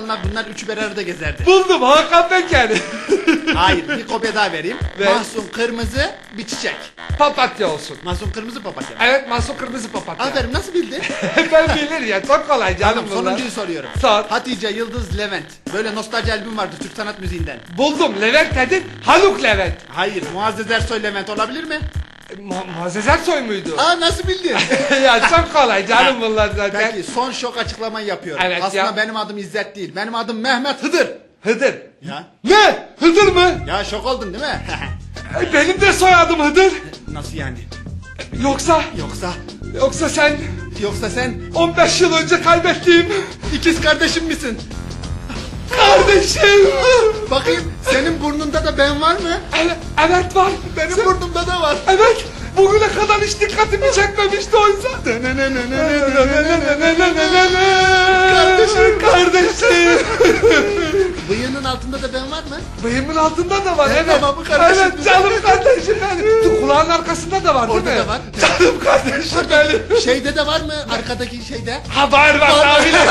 Bunlar, bunlar üçü bir arada gezerdi. Buldum Hakan Peker. Hayır bir kopya daha vereyim. Ver. Mahsun kırmızı bir çiçek. Papatya olsun. Mahsun kırmızı papatya. Evet Mahsun Kırmızı Papatya. Aferin nasıl bildin? ben bilir ya çok kolay canım Tamam bunlar. sonuncuyu soruyorum. Sor. Hatice Yıldız Levent. Böyle nostalji albüm vardı Türk sanat müziğinden. Buldum Levent dedin Haluk Levent. Hayır Muazzez Ersoy Levent olabilir mi? Ma Muazzez Ersoy muydu? Aa nasıl bildin? ya çok kolay canım bunlar zaten. Peki son şok açıklamayı yapıyorum. Evet Aslında ya. benim adım İzzet değil. Benim adım Mehmet Hıdır. Hıdır. Ya. Ne? Hıdır mı? Ya şok oldun değil mi? Ay, Benim de soyadım Hıdır. nasıl yani? Yoksa, Yoksa yoksa sen yoksa sen 15 yıl önce kaybettiğim ikiz kardeşim misin? kardeşim. Bakayım senin burnunda da ben var mı? Evet, evet var. Benim burnumda da var. Evet. Bugüne kadar hiç dikkatimi çekmemişti oysa. Kardeşim. Kardeşim. Bıyığının altında da ben var mı? Bıyımın altında da var Evet, evet. tamam, bu kardeşim. Evet canım kardeşim benim. Kulağın arkasında da var Orada değil mi? da var. Canım kardeşim benim. Şeyde de var mı? Arkadaki şeyde. Ha var var tahmin et.